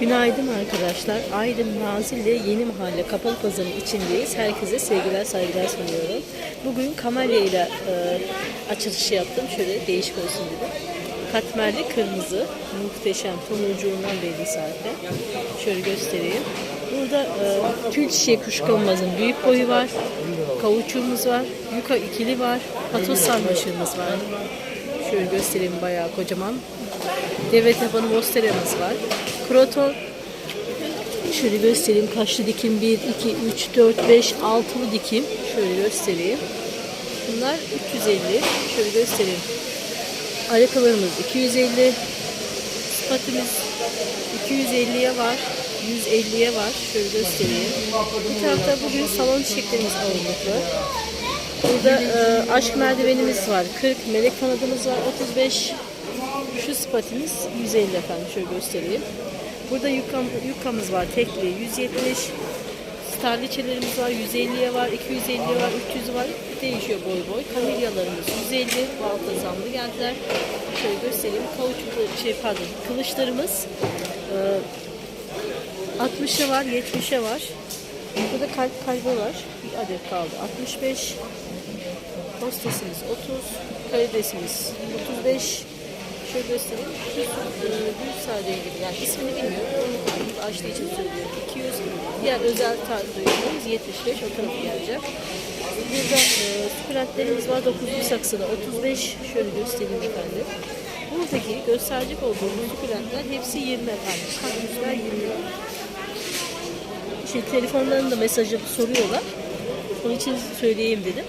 Günaydın arkadaşlar. Aydın Nazilli Yeni Mahalle Kapalı Pazarı'nın içindeyiz. Herkese sevgiler saygılar sunuyorum. Bugün kamelya ile e, açılışı yaptım. Şöyle değişik olsun dedim. Katmerli kırmızı. Muhteşem. Tomurcuğundan belli zaten. Şöyle göstereyim. Burada e, tül çiçeği kuşkonmazın büyük boyu var. Kavuçuğumuz var. Yuka ikili var. Patos sarmaşığımız var. Şöyle göstereyim bayağı kocaman. Deve tabanı mosteremiz var. Kroton şöyle göstereyim. Kaçlı dikim? 1, 2, 3, 4, 5, 6'lı dikim. Şöyle göstereyim. Bunlar 350. Şöyle göstereyim. Ayakkabılarımız 250. Spatimiz 250'ye var. 150'ye var. Şöyle göstereyim. Bu tarafta bugün salon çiçeklerimiz ağırlıklı. Burada e, aşk merdivenimiz var. 40 melek kanadımız var. 35 şu spatimiz 150 efendim. Şöyle göstereyim. Burada yukam, yukamız var. Tekli 170. Starliçelerimiz var. 150'ye var. 250'ye var. 300'ü var. Değişiyor boy boy. Kamilyalarımız 150. Balta zamlı geldiler. Şöyle göstereyim. Kauçuklu şey pardon. Kılıçlarımız e, 60'a var. 70'e var. Burada kalp kalbi var. Bir adet kaldı. 65. Hostesimiz 30. Karidesimiz 35. Şöyle göstereyim. Düz, e, sadece gibi. Yani ismini bilmiyorum. Onu açtığı için söylüyorum. 200. Diğer özel tarzı ürünlerimiz 75. O tarafa gelecek. Burada e, sukulentlerimiz var. 900 saksıda 35. Şöyle göstereyim efendim. Buradaki gösterecek olduğum sukulentler hepsi 20 efendim. Kaktüsler 20. Şey, telefonlarında mesajı soruyorlar. Onun için söyleyeyim dedim.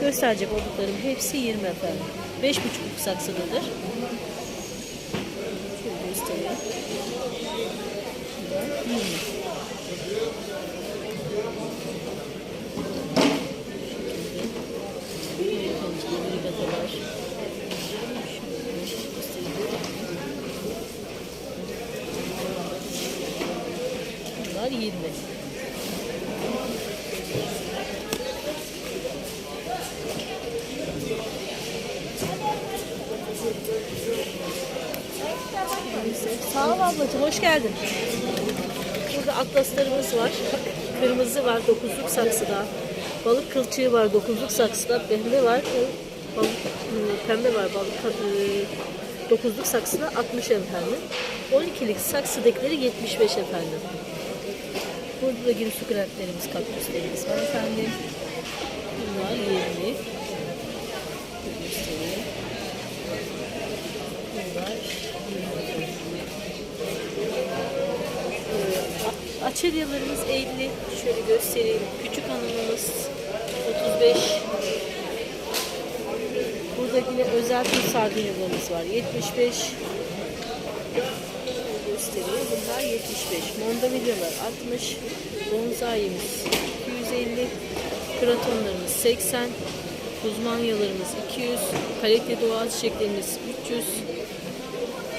Gösterecek olduklarım hepsi 20 efendim. 5,5 saksıdadır. Şöyle göstereyim. 20. Bunlar 20. Sağ ol ablacığım, hoş geldin. Burada atlaslarımız var. Kırmızı var, dokuzluk saksıda. Balık kılçığı var, dokuzluk saksıda. Pembe var, balık, ıı, pembe var, balık ıı, dokuzluk saksıda 60 efendim. 12'lik saksıdakileri 75 efendim. Burada da giriş sukulentlerimiz, kaktüslerimiz var efendim. Bunlar 20. Göstereyim. Bunlar 20. Ee, Açelyalarımız 50. Şöyle göstereyim. Küçük hanımımız 35. Burada yine özel bir sardunyalarımız var. 75. Şöyle göstereyim. Bunlar 75. Mondavilyalar 60. Bonzai'miz 250. Kratonlarımız 80. Kuzmanyalarımız 200. Kalite doğal çiçeklerimiz 300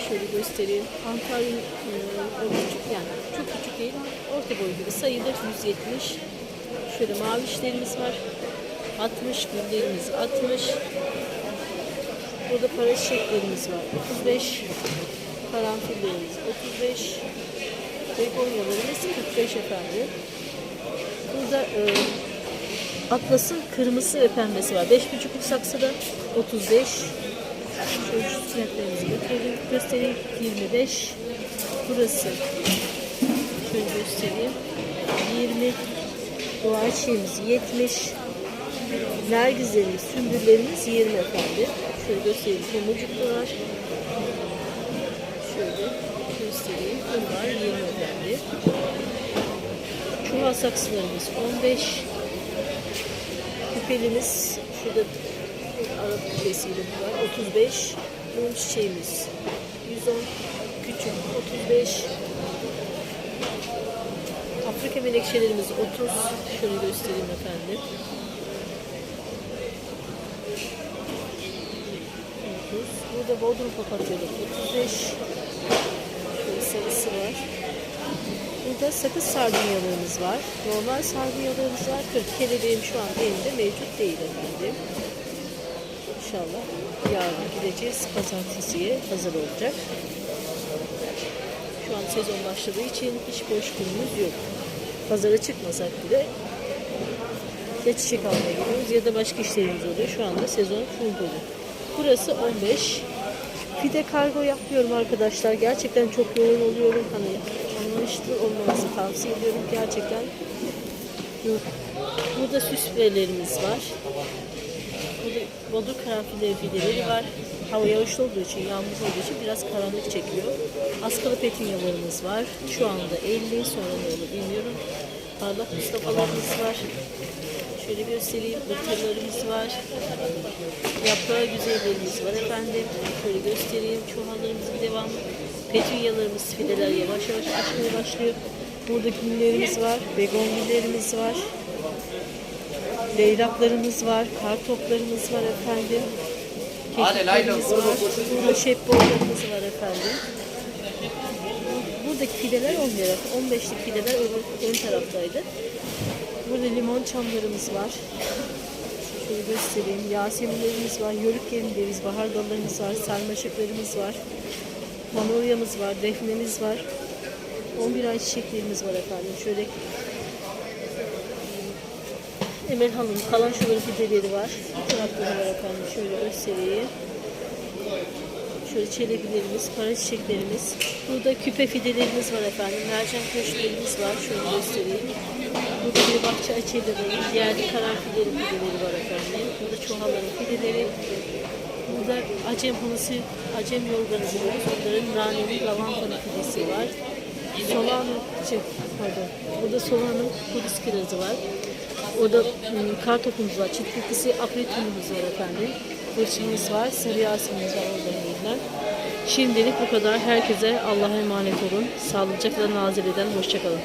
şöyle göstereyim. Antalya e, o küçük yani çok orta bir sayıda 170. Şöyle mavişlerimiz var. 60 güllerimiz 60. Burada para çiçeklerimiz var. 35. Karanfillerimiz 35. Begonyalarımız 45 efendim. Burada e, Atlas'ın kırmızısı ve pembesi var. 5,5 saksıda 35. Şöyle şu fiyatlarımızı götürelim, göstereyim. 25. Burası. Şöyle göstereyim. 20. Doğa çiğimiz 70. Nergizlerimiz, sümbüllerimiz 20 efendim. Şöyle göstereyim. Var. Şöyle göstereyim. Bunlar 20 efendim. Çuval saksılarımız 15. Küpelimiz şurada Arap küpesiyle var. 35. Mum çiçeğimiz 110. Küçük 35. Afrika menekşelerimiz 30. Şöyle göstereyim efendim. 30. Burada Bodrum papatyaları 35. Şöyle sarısı var. Burada sakız sardunyalarımız var. Normal sardunyalarımız var. 40 kelebeğim şu an elimde mevcut değil efendim. İnşallah yarın gideceğiz. Pazartesiye hazır olacak. Şu an sezon başladığı için hiç boş günümüz yok. Pazara çıkmasak bile ya çiçek almaya gidiyoruz ya da başka işlerimiz oluyor. Şu anda sezon full dolu. Burası 15. Fide kargo yapmıyorum arkadaşlar. Gerçekten çok yoğun oluyorum. Hani anlayışlı olmanızı tavsiye ediyorum. Gerçekten. Burada süs fidelerimiz var. Burada bodur karanfilleri fideleri var. Hava yağışlı olduğu için, yağmur olduğu için biraz karanlık çekiyor. Askalı petunyalarımız var. Şu anda 50, sonra ne olur bilmiyorum. Parlak Mustafa'larımız var. Şöyle göstereyim. Bıtırlarımız var. Yaprağı güzellerimiz var efendim. Şöyle göstereyim. Çuvallarımızın devamı. Petunyalarımız, fideler yavaş yavaş açmaya başlıyor. Burada güllerimiz var. Begonvillerimiz var. Leylaklarımız var. Kartoplarımız var efendim. Kekiklerimiz var. Burada şepbollarımız var efendim. Buradaki fideler 10 lira. 15'lik fideler ön, taraftaydı. Burada limon çamlarımız var. Şöyle göstereyim. Yaseminlerimiz var, yörük gemlerimiz, bahar dallarımız var, sarmaşıklarımız var. Manolyamız var, defnemiz var. 11 ay çiçeklerimiz var efendim. Şöyle Emel Hanım kalan şöyle fideleri var. Da var efendim. Şöyle göstereyim. Şöyle çelebilerimiz, kara çiçeklerimiz. Burada küpe fidelerimiz var efendim. Mercan köşklerimiz var. Şöyle göstereyim. Burada bir bahçe açıları, yerli karanfillerin fideleri var efendim. Burada çoğaların fideleri. Burada acem hunası, acem yorganı diyoruz. Onların naneli lavantanın fidesi var. Soğanı, şey, pardon. Burada soğanın kudüs kirazı var. Orada ım, kartopumuz var, çitliklisi, apritumumuz var efendim. Hırçımız var, sarı yasemimiz var orada yerinden. Şimdilik bu kadar. Herkese Allah'a emanet olun. Sağlıcakla Nazire'den hoşçakalın.